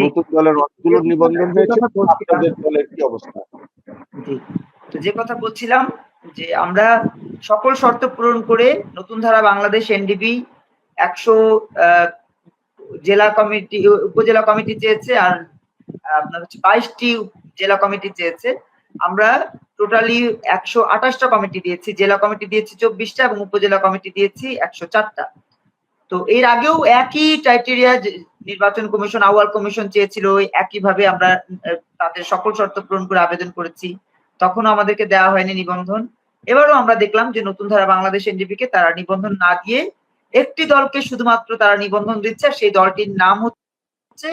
নতুন দলের অনেকগুলো নিবন্ধন হয়েছে আপনাদের দলের কি অবস্থা? তো যে কথা বলছিলাম যে আমরা সকল শর্ত পূরণ করে নতুন ধারা বাংলাদেশ এনডিবি একশো জেলা কমিটি উপজেলা কমিটি চেয়েছে আর আপনার হচ্ছে বাইশটি জেলা কমিটি চেয়েছে। আমরা টোটালি একশো আঠাশটা কমিটি দিয়েছি জেলা কমিটি দিয়েছি চব্বিশটা এবং উপজেলা কমিটি দিয়েছি একশো চারটা। তো এর আগেও একই ক্রাইটেরিয়া নির্বাচন কমিশন, আউয়াল কমিশন চেয়েছিল একইভাবে আমরা তাদের সকল শর্ত পূরণ করে আবেদন করেছি। তখনও আমাদেরকে দেওয়া হয়নি নিবন্ধন। এবারও আমরা দেখলাম যে নতুন ধারা বাংলাদেশ এনডিপি কে তারা নিবন্ধন না দিয়ে একটি দলকে শুধুমাত্র তারা নিবন্ধন দিচ্ছে সেই দলটির নাম হচ্ছে,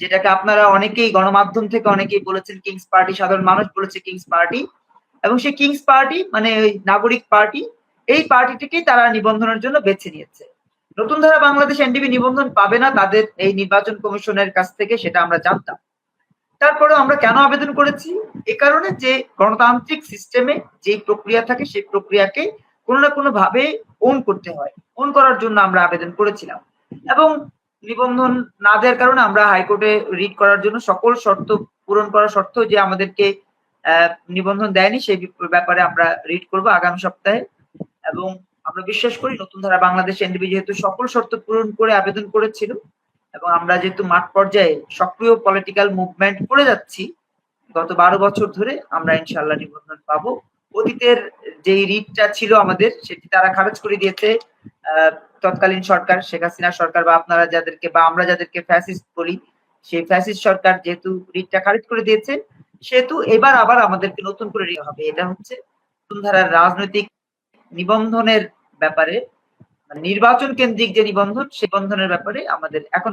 যেটাকে আপনারা অনেকেই গণমাধ্যম থেকে অনেকেই বলেছেন কিংস পার্টি, সাধারণ মানুষ বলেছে কিংস পার্টি। এবং সেই কিংস পার্টি মানে নাগরিক পার্টি, এই পার্টিটিকেই তারা নিবন্ধনের জন্য বেছে নিয়েছে। নতুন ধারা বাংলাদেশ এনডিপি নিবন্ধন পাবে না তাদের এই নির্বাচন কমিশনের কাছ থেকে সেটা আমরা জানতাম। তারপরেও আমরা কেন আবেদন করেছি? এ কারণে যে গণতান্ত্রিক সিস্টেমে যে প্রক্রিয়া থাকে সেই প্রক্রিয়াকে কোনো না কোনো ভাবে ওন করতে হয়। ওন করার জন্য আমরা আবেদন করেছিলাম। এবং নিবন্ধন না দেওয়ার কারণে আমরা হাইকোর্টে রিট করার জন্য সকল শর্ত পূরণ করার শর্ত যে আমাদেরকে নিবন্ধন দেয়নি সেই ব্যাপারে আমরা রিট করব আগামী সপ্তাহে। এবং আমরা বিশ্বাস করি নতুন ধারা বাংলাদেশ এনডিবি যেহেতু সকল শর্ত পূরণ করে আবেদন করেছিল, এবং আমরা যেহেতু মাঠ পর্যায়ে সক্রিয় পলিটিক্যাল মুভমেন্ট করে যাচ্ছি, গত বারো বছর ধরে আমরা ইনশাল্লাহ নিবন্ধন পাবো। অতীতের যে রিটটা ছিল আমাদের, সেটি তারা খারিজ করে দিয়েছে। তৎকালীন সরকার, শেখ হাসিনা সরকার বা আপনারা যাদেরকে বা আমরা যাদেরকে ফ্যাসিস্ট বলি, সেই ফ্যাসিস্ট সরকার যেহেতু রিটটা খারিজ করে দিয়েছে, সেহেতু এবার আবার আমাদেরকে নতুন করে হবে। এটা হচ্ছে নতুন ধারার রাজনৈতিক নিবন্ধনের ব্যাপারে মানে নির্বাচন কেন্দ্রিক যে নিবন্ধন সেই নিবন্ধনের ব্যাপারে আমাদের এখন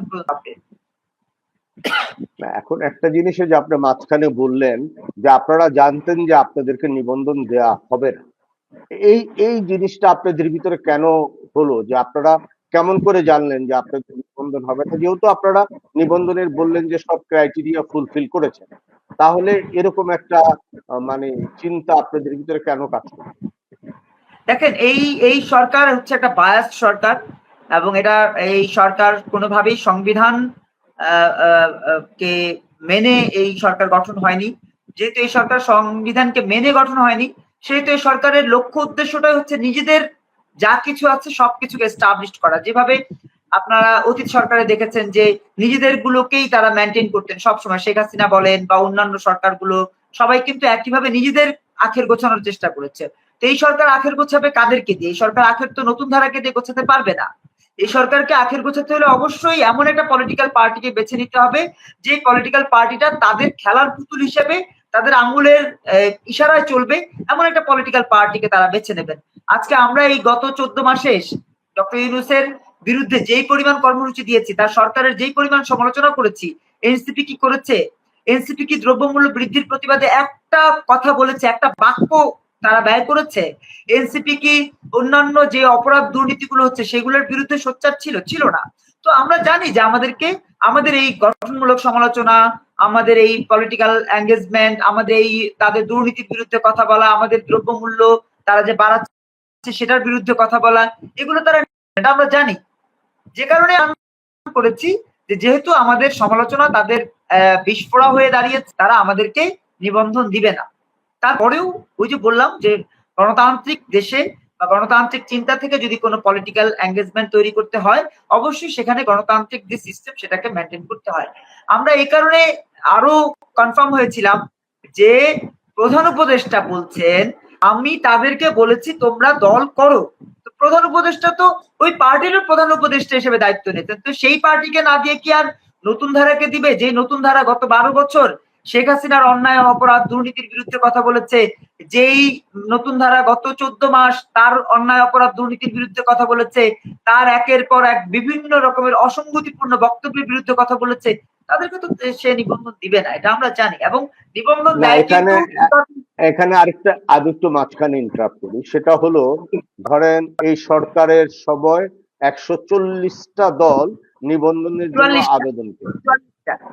এখন একটা জিনিস যে আপনি মাঝখানে বললেন যে আপনারা জানতেন যে আপনাদেরকে নিবন্ধন দেয়া হবে না। এই এই জিনিসটা আপনাদের ভিতরে কেন হলো? যে আপনারা কেমন করে জানলেন যে আপনাদের নিবন্ধন হবে না? যেহেতু আপনারা নিবন্ধনের বললেন যে সব ক্রাইটেরিয়া ফুলফিল করেছেন। তাহলে এরকম একটা মানে চিন্তা আপনাদের ভিতরে কেন কাজ করে দেখেন, এই এই সরকার হচ্ছে একটা বায়াস সরকার এবং এটা, এই সরকার কোনোভাবেই সংবিধান কে মেনে এই সরকার গঠন হয়নি। যেহেতু এই সরকার সংবিধানকে মেনে গঠন হয়নি, সেহেতু এই সরকারের লক্ষ্য উদ্দেশ্যটাই হচ্ছে নিজেদের যা কিছু আছে সবকিছুকে এস্টাবলিশ করা। যেভাবে আপনারা অতীত সরকারে দেখেছেন যে নিজেদের গুলোকেই তারা মেনটেন করতেন। সবসময় শেখ হাসিনা বলেন বা অন্যান্য সরকারগুলো, সবাই কিন্তু একইভাবে নিজেদের আখের গোছানোর চেষ্টা করেছে। তো এই সরকার আখের গোছাবে কাদেরকে দিয়ে? এই সরকার আখের তো নতুন ধারাকে দিয়ে গোছাতে পারবে না। এই সরকারকে আখের গোছাতে হলে অবশ্যই এমন একটা পলিটিক্যাল পার্টিকে বেছে নিতে হবে, যে পলিটিক্যাল পার্টিটা তাদের খেলার পুতুল হিসেবে, তাদের আঙুলের ইশারায় চলবে, এমন একটা পলিটিক্যাল পার্টিকে তারা বেছে নেবেন। আজকে আমরা এই গত চোদ্দ মাসে ডক্টর ইউনুসের বিরুদ্ধে যেই পরিমাণ কর্মসূচি দিয়েছি, তার সরকারের যেই পরিমাণ সমালোচনা করেছি, এনসিপি কি করেছে? এনসিপি কি দ্রব্যমূল্য বৃদ্ধির প্রতিবাদে একটা কথা বলেছে, একটা বাক্য তারা ব্যয় করেছে? এনসিপি কি অন্যান্য যে অপরাধ দুর্নীতিগুলো হচ্ছে সেগুলোর বিরুদ্ধে সোচ্চার ছিল? ছিল না। তো আমরা জানি যে আমাদেরকে, আমাদের এই গঠনমূলক সমালোচনা, আমাদের এই পলিটিক্যাল এঙ্গেজমেন্ট আমাদের এই তাদের দুর্নীতির বিরুদ্ধে কথা বলা, আমাদের দ্রব্যমূল্য তারা যে বাড়াচ্ছে সেটার বিরুদ্ধে কথা বলা, এগুলো তারা এটা আমরা জানি। যে কারণে আমরা করেছি যে যেহেতু আমাদের সমালোচনা তাদের বিস্ফোরা হয়ে দাঁড়িয়েছে, তারা আমাদেরকে নিবন্ধন দিবে না। তারপরেও ওই যে বললাম যে গণতান্ত্রিক দেশে বা গণতান্ত্রিক চিন্তা থেকে যদি কোনো পলিটিক্যাল এঙ্গেজমেন্ট তৈরি করতে হয়, অবশ্যই সেখানে গণতান্ত্রিক যে সিস্টেম সেটাকে মেনটেন করতে হয়। আমরা এই কারণে আরও কনফার্ম হয়েছিলাম যে প্রধান উপদেষ্টা বলছেন, আমি তাদেরকে বলেছি তোমরা দল করো। প্রধান উপদেষ্টা তো ওই পার্টির প্রধান উপদেষ্টা হিসেবে দায়িত্ব নিতেন। তো সেই পার্টিকে না দিয়ে কি আর নতুন ধারাকে দিবে? যে নতুন ধারা গত বারো বছর শেখ হাসিনার অন্যায় অপরাধ দুর্নীতির বিরুদ্ধে কথা বলেছে যেই নতুন ধারা গত চোদ্দ মাস তার অন্যায় অপরাধ দুর্নীতির বিরুদ্ধে কথা বলেছে তার একের পর এক বিভিন্ন রকমের অসঙ্গতিপূর্ণ বক্তব্যের বিরুদ্ধে কথা বলেছে তাদেরকে তো সে নিবন্ধন দিবে না এটা আমরা জানি এবং নিবন্ধন এখানে- এখানে আরেকটা একটু মাঝখানে ইন্টারাপ্ট করি সেটা হলো ধরেন এই সরকারের সময় একশো চল্লিশটা দল নিবন্ধনের জন্য আবেদন করে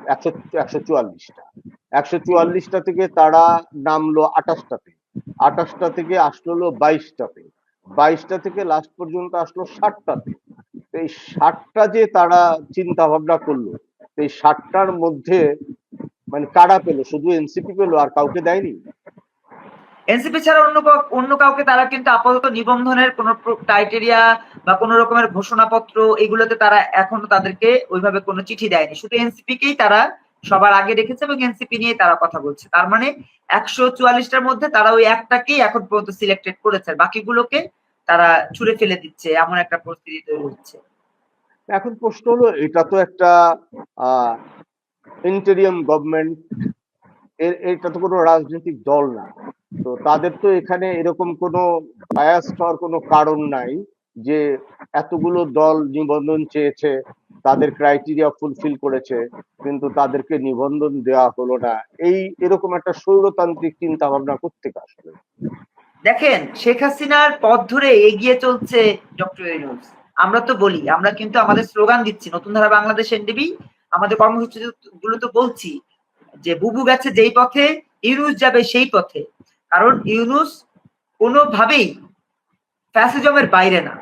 একশো একশো চুয়াল্লিশটা। একশো চুয়াল্লিশটা থেকে তারা নামলো আঠাশটাতে। আঠাশটা থেকে আসলো বাইশটাতে। বাইশটা থেকে লাস্ট পর্যন্ত আসলো ষাটটাতে। এই ষাটটা যে তারা চিন্তা ভাবনা করল এই ষাটটার মধ্যে মানে কারা পেল? শুধু এনসিপি পেল আর কাউকে দেয়নি? এনসিপি ছাড়া অন্য অন্য কাউকে তারা কিন্তু আপাতত নিবন্ধনের কোন ক্রাইটেরিয়া বা কোন রকমের ঘোষণাপত্র এগুলোতে তারা এখনও তাদেরকে ওইভাবে কোনো চিঠি দেয়নি। শুধু এনসিপি কেই তারা সবার আগে রেখেছে এবং এনসিপি নিয়ে তারা কথা বলছে। তার মানে একশো চুয়াল্লিশটার মধ্যে তারা ওই একটাকেই এখন পর্যন্ত সিলেক্টেড করেছে। বাকিগুলোকে তারা ছুড়ে ফেলে দিচ্ছে, এমন একটা পরিস্থিতি তৈরি হচ্ছে। এখন প্রশ্ন হলো, এটা তো একটা ইন্টেরিয়াম গভর্নমেন্ট এর এটা তো কোনো রাজনৈতিক দল না। তো তাদের তো এখানে এরকম কোনো বায়াস হওয়ার কোনো কারণ নাই। যে এতগুলো দল নিবন্ধন চেয়েছে, তাদের ক্রাইটেরিয়া ফুলফিল করেছে, কিন্তু তাদেরকে নিবন্ধন দেওয়া হলো না। এই এরকম একটা স্বৈরতান্ত্রিক চিন্তা ভাবনা করতে আসলে দেখেন, শেখ হাসিনার পথ ধরে এগিয়ে চলছে ডক্টর ইউনুস। আমরা তো বলি, আমরা কিন্তু আমাদের স্লোগান দিচ্ছি, নতুন ধারা বাংলাদেশ এনডিবি, আমাদের কর্মসূচি গুলো তো বলছি, যে বুবু গেছে যেই পথে, ইউনুস যাবে সেই পথে। কারণ ইউনুস কোনোভাবেই ফ্যাসিজমের বাইরে না।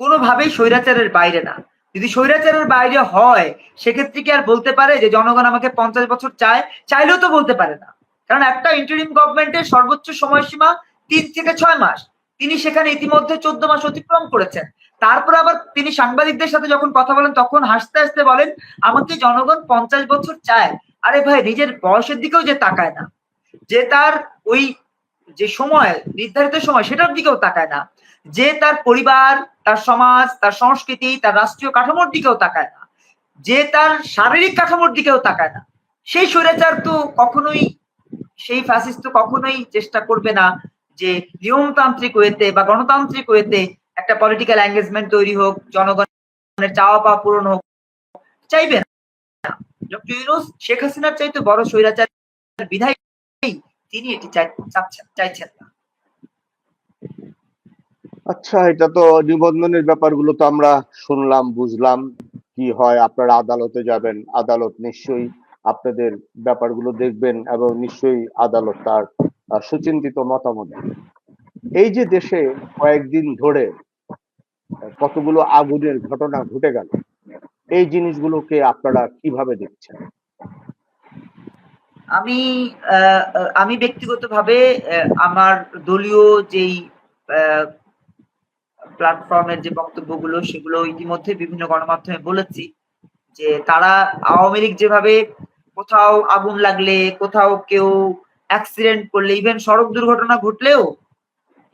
কোনোভাবেই স্বৈরাচারের বাইরে না। যদি স্বৈরাচারের বাইরে হয়, সেক্ষেত্রে কি আর বলতে পারে যে জনগণ আমাকে পঞ্চাশ বছর চায়? চাইলেও তো বলতে পারে না। কারণ একটা ইন্টারিম গভর্নমেন্টের সর্বোচ্চ সময়সীমা তিন থেকে ছয় মাস। তিনি সেখানে ইতিমধ্যে চোদ্দ মাস অতিক্রম করেছেন। তারপর আবার তিনি সাংবাদিকদের সাথে যখন কথা বলেন, তখন হাসতে হাসতে বলেন, আমাকে জনগণ পঞ্চাশ বছর চায়। আরে ভাই, নিজের বয়সের দিকেও যে তাকায় না। যে তার ওই যে সময়, নির্ধারিত সময়, সেটার দিকেও তাকায় না। যে তার পরিবার, তার সমাজ, তার সংস্কৃতি, তার রাষ্ট্রীয় কাঠামোর দিকেও তাকায় না। যে তার শারীরিক কাঠামোর দিকেও তাকায় না। সেই স্বৈরাচার তো কখনোই, সেই ফ্যাসিস্ট তো কখনোই চেষ্টা করবে না যে নিয়মতান্ত্রিক ওয়েতে বা গণতান্ত্রিক ওয়েতে একটা পলিটিক্যাল এঙ্গেজমেন্ট তৈরি হোক, জনগণের চাওয়া পাওয়া পূরণ হোক, চাইবে না। শেখ হাসিনার চাইতে বড় স্বৈরাচার বিধায় তিনি এটি চাই- চাইছেন না। আচ্ছা এটা তো নিবন্ধনের ব্যাপারগুলো তো আমরা শুনলাম, বুঝলাম কি হয়। আপনারা আদালতে যাবেন, আদালত নিশ্চয়ই আপনাদের ব্যাপারগুলো দেখবেন এবং নিশ্চয়ই আদালত তার সুচিন্তিত মতামত এই যে দেশে কয়েকদিন ধরে কতগুলো আগুনের ঘটনা ঘটে গেল, এই জিনিসগুলোকে আপনারা কীভাবে দেখছেন? আমি আমি ব্যক্তিগতভাবে আমার দলীয় যেই প্ল্যাটফর্মের যে বক্তব্যগুলো, সেগুলো ইতিমধ্যে বিভিন্ন গণমাধ্যমে বলেছি যে তারা আওয়ামী লীগ যেভাবে কোথাও আগুন লাগলে, কোথাও কেউ অ্যাক্সিডেন্ট করলে ইভেন সড়ক দুর্ঘটনা ঘটলেও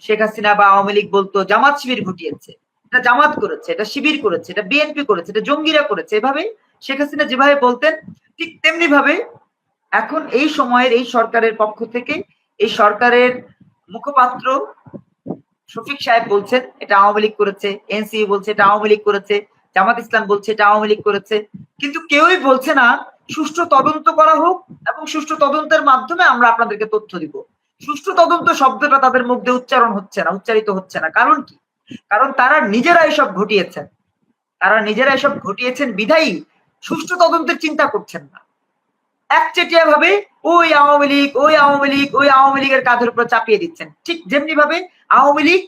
শেখ হাসিনা বা আওয়ামী লীগ বলতো, জামাত শিবির ঘটিয়েছে। এটা জামাত করেছে, এটা শিবির করেছে, এটা বিএনপি করেছে, এটা জঙ্গিরা করেছে। এভাবে শেখ হাসিনা যেভাবে বলতেন, ঠিক তেমনি ভাবে এখন এই সময়ের এই সরকারের পক্ষ থেকে এই সরকারের মুখপাত্র শফিক সাহেব বলছেন, এটা আওয়ামী লীগ করেছে এনসি বলছে, এটা আওয়ামী লীগ করেছে, জামাত ইসলাম বলছে, এটা আওয়ামী লীগ করেছে। কিন্তু কেউই বলছে না, সুষ্ঠু তদন্ত করা হোক এবং সুষ্ঠু তদন্তের মাধ্যমে আমরা আপনাদেরকে তথ্য দিব। সুষ্ঠু তদন্ত শব্দটা তাদের মধ্যে উচ্চারণ হচ্ছে না, উচ্চারিত হচ্ছে না। কারণ কি? কারণ তারা নিজেরা এসব ঘটিয়েছেন। তারা নিজেরা এসব ঘটিয়েছেন, বিধায়ী। সুষ্ঠু তদন্তের চিন্তা করছেন না। একচেটিয়া ভাবে ওই আওয়ামী লীগ, ওই আওয়ামী লীগ, ওই আওয়ামী লীগের কাঁধের উপর চাপিয়ে দিচ্ছেন। ঠিক যেমনি ভাবে আওয়ামী লীগ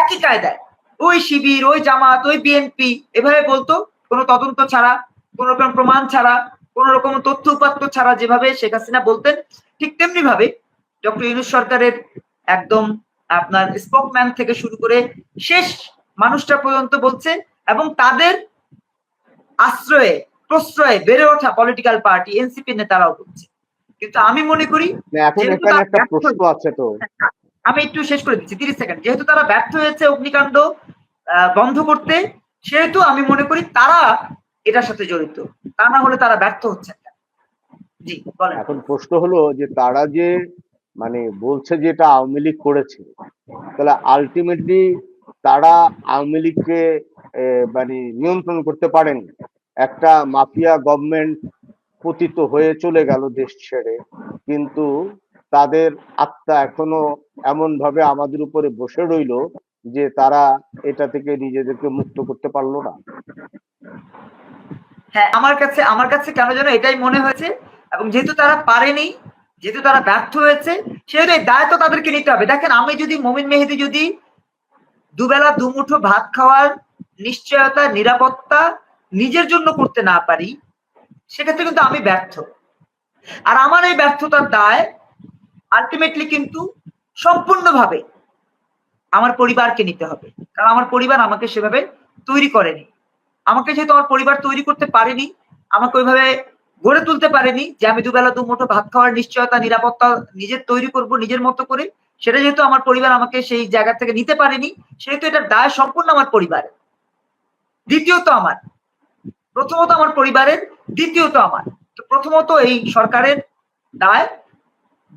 একই কায়দায় ওই শিবির, ওই জামাত, ওই বিএনপি এভাবে বলতো, কোনো তদন্ত ছাড়া, কোন রকম প্রমাণ ছাড়া, কোন রকম তথ্য উপাত্ত ছাড়া যেভাবে শেখ হাসিনা বলতেন, ঠিক তেমনি ভাবে ডক্টর ইউনুস সরকারের একদম আপনার স্পোকম্যান থেকে শুরু করে শেষ মানুষটা পর্যন্ত বলছে এবং তাদের আশ্রয়ে প্রশ্রয়ে বেড়ে ওঠা পলিটিক্যাল পার্টি এনসিপি নেতারাও করছে কিন্তু আমি মনে করি আমি একটু শেষ করে দিচ্ছি তিরিশ সেকেন্ড। যেহেতু তারা ব্যর্থ হয়েছে অগ্নিকাণ্ড বন্ধ করতে সেহেতু আমি মনে করি তারা এটার সাথে জড়িত। তা না হলে তারা ব্যর্থ হচ্ছে না। জি বলেন। এখন প্রশ্ন হলো যে তারা যে মানে বলছে যে এটা আওয়ামী লীগ করেছে তাহলে আলটিমেটলি তারা আওয়ামী লীগকে মানে নিয়ন্ত্রণ করতে পারেন। একটা মাফিয়া গভর্নমেন্ট পতিত হয়ে চলে গেল দেশ ছেড়ে। কিন্তু তাদের আত্মা এখনও এমন ভাবে আমাদের উপরে বসে রইল যে তারা এটা থেকে নিজেদেরকে মুক্ত করতে পারল না। হ্যাঁ আমার কাছে আমার কাছে কেন যেন এটাই মনে হয়েছে এবং যেহেতু তারা পারেনি, যেহেতু তারা ব্যর্থ হয়েছে সেহেতু এই দায়িত্ব তাদেরকে নিতে হবে। দেখেন, আমি যদি মমিন মেহেদি যদি দুবেলা দুমুঠো ভাত খাওয়ার নিশ্চয়তা, নিরাপত্তা নিজের জন্য করতে না পারি, সেক্ষেত্রে কিন্তু আমি ব্যর্থ। আর আমার এই ব্যর্থতার দায় আলটিমেটলি কিন্তু সম্পূর্ণভাবে আমার পরিবারকে নিতে হবে। কারণ আমার পরিবার আমাকে সেভাবে তৈরি করেনি। আমাকে যেহেতু আমার পরিবার তৈরি করতে পারেনি, আমাকে ওইভাবে গড়ে তুলতে পারেনি যে আমি দুবেলা দু মুঠো ভাত খাওয়ার নিশ্চয়তা, নিরাপত্তা নিজের তৈরি করব নিজের মতো করে, সেটা যেহেতু আমার পরিবার আমাকে সেই জায়গা থেকে নিতে পারেনি, সেহেতু এটার দায় সম্পূর্ণ আমার পরিবার দ্বিতীয়ত আমার। প্রথমত আমার পরিবারের, দ্বিতীয়ত আমার। তো প্রথমত এই সরকারের দায়,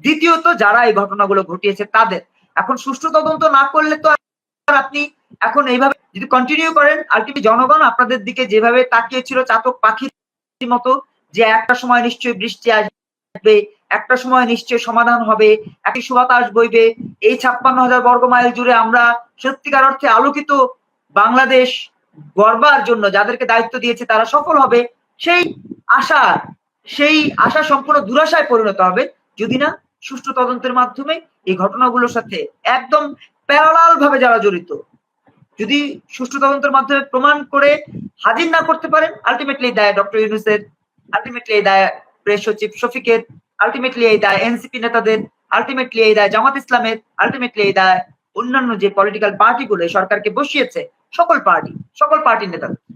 দ্বিতীয়ত যারা এই ঘটনাগুলো ঘটিয়েছে তাদের। এখন সুষ্ঠু তদন্ত না করলে তো আপনি এখন এইভাবে যদি কন্টিনিউ করেন আলটিমেট জনগণ আপনাদের দিকে যেভাবে তাকিয়েছিল, চাতক পাখির মতো, যে একটা সময় নিশ্চয়ই বৃষ্টি আসবে, একটা সময় নিশ্চয়ই সমাধান হবে, একই সুবাতাস বইবে, এই ছাপ্পান্ন হাজার বর্গ মাইল জুড়ে আমরা সত্যিকার অর্থে আলোকিত বাংলাদেশ গড়বার জন্য যাদেরকে দায়িত্ব দিয়েছে তারা সফল হবে, সেই আশা সেই আশা সম্পূর্ণ দুরাশায় পরিণত হবে। যদি না, সুষ্ঠু তদন্তের মাধ্যমে এই ঘটনাগুলোর সাথে একদম প্যারালাল ভাবে যারা জড়িত, যদি সুষ্ঠু তদন্তের মাধ্যমে প্রমাণ করে হাজির না করতে পারেন আলটিমেটলি দায় ডক্টর ইউনুসের আলটিমেটলি এই দায় প্রেস সচিব শফিকের আলটিমেটলি এই দায় এনসিপি নেতাদের আলটিমেটলি এই দায় জামাত ইসলামের আলটিমেটলি এই দায় অন্যান্য যে পলিটিক্যাল পার্টিগুলো সরকারকে বসিয়েছে সকল পার্টি সকল পার্টির নেতাদের